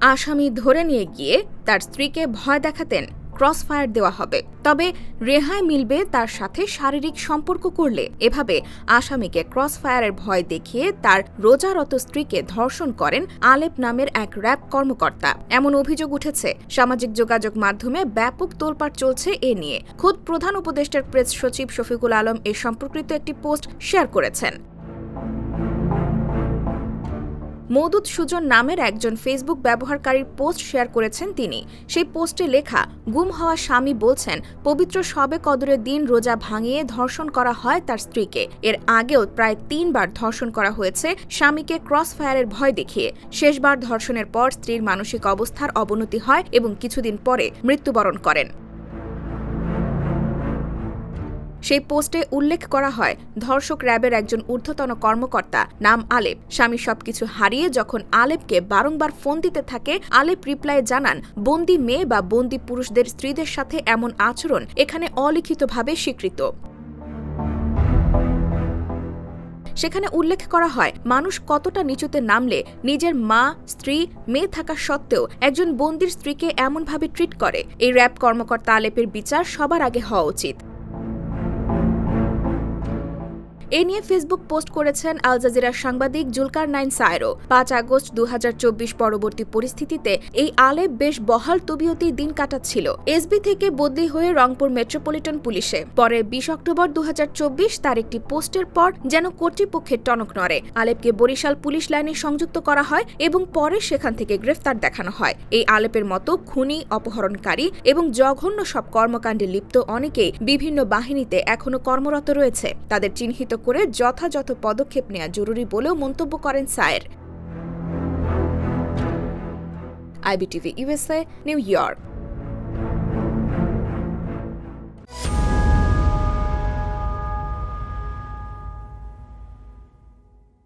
আসামি ধরে নিয়ে গিয়ে তার স্ত্রীকে ভয় দেখাতেন ক্রস ফায়ার দেওয়া হবে। তবে রেহাই মিলবে তার সাথে শারীরিক সম্পর্ক করলে। এভাবে আসামিকে ক্রস ফায়ারের ভয় দেখিয়ে তার রোজারত স্ত্রীকে ধর্ষণ করেন আলেপ নামের এক র্যাব কর্মকর্তা। এমন অভিযোগ উঠেছে, সামাজিক যোগাযোগ মাধ্যমে ব্যাপক তোলপাড় চলছে এ নিয়ে। খোদ প্রধান উপদেষ্টার প্রেস সচিব শফিকুল আলম এ সম্পর্কিত একটি পোস্ট শেয়ার করেছেন। মৌদুদ সুজন নামের একজন ফেসবুক ব্যবহারকারীর পোস্ট শেয়ার করেছেন তিনি। সেই পোস্টে লেখা, গুম হওয়া স্বামী বলছেন, পবিত্র সবে কদরের দিন রোজা ভাঙিয়ে ধর্ষণ করা হয় তার স্ত্রীকে। এর আগেও প্রায় তিনবার ধর্ষণ করা হয়েছে স্বামীকে ক্রস ফায়ারের ভয় দেখিয়ে। শেষবার ধর্ষণের পর স্ত্রীর মানসিক অবস্থার অবনতি হয় এবং কিছুদিন পরে মৃত্যুবরণ করেন। সেই পোস্টে উল্লেখ করা হয়, ধর্ষক র্যাবের একজন ঊর্ধ্বতন কর্মকর্তা নাম আলেপ। স্বামী সবকিছু হারিয়ে যখন আলেপকে বারংবার ফোন দিতে থাকে, আলেপ রিপ্লাইয়ে জানান, বন্দি মেয়ে বা বন্দি পুরুষদের স্ত্রীদের সাথে এমন আচরণ এখানে অলিখিতভাবে স্বীকৃত। সেখানে উল্লেখ করা হয়, মানুষ কতটা নিচুতে নামলে নিজের মা, স্ত্রী, মেয়ে থাকা সত্ত্বেও একজন বন্দির স্ত্রীকে এমনভাবে ট্রিট করে। এই র্যাব কর্মকর্তা আলেপের বিচার সবার আগে হওয়া উচিত। এ নিয়ে ফেসবুক পোস্ট করেছেন আল জাজিরার সাংবাদিক জুলকার নাইন সায়রো। পাঁচ আগস্ট দু হাজার চব্বিশ পরবর্তী পরিস্থিতিতে এই আলেপ বেশ বহাল তবিয়তি দিন কাটাচ্ছিল। এসবি থেকে বদলি হয়ে রংপুর মেট্রোপলিটন পুলিশে। পরে বিশ অক্টোবর দু তার একটি পোস্টের পর যেন কর্তৃপক্ষের টনক নড়ে। আলেপকে বরিশাল পুলিশ লাইনে সংযুক্ত করা হয় এবং পরে সেখান থেকে গ্রেফতার দেখানো হয়। এই আলেপের মতো খুনি, অপহরণকারী এবং জঘন্য সব কর্মকাণ্ডে লিপ্ত অনেকেই বিভিন্ন বাহিনীতে এখনও কর্মরত রয়েছে। তাদের চিহ্নিত করে যথাযথ পদক্ষেপ নেওয়া জরুরি বলেও মন্তব্য করেন Sayer. IBTV USA New York.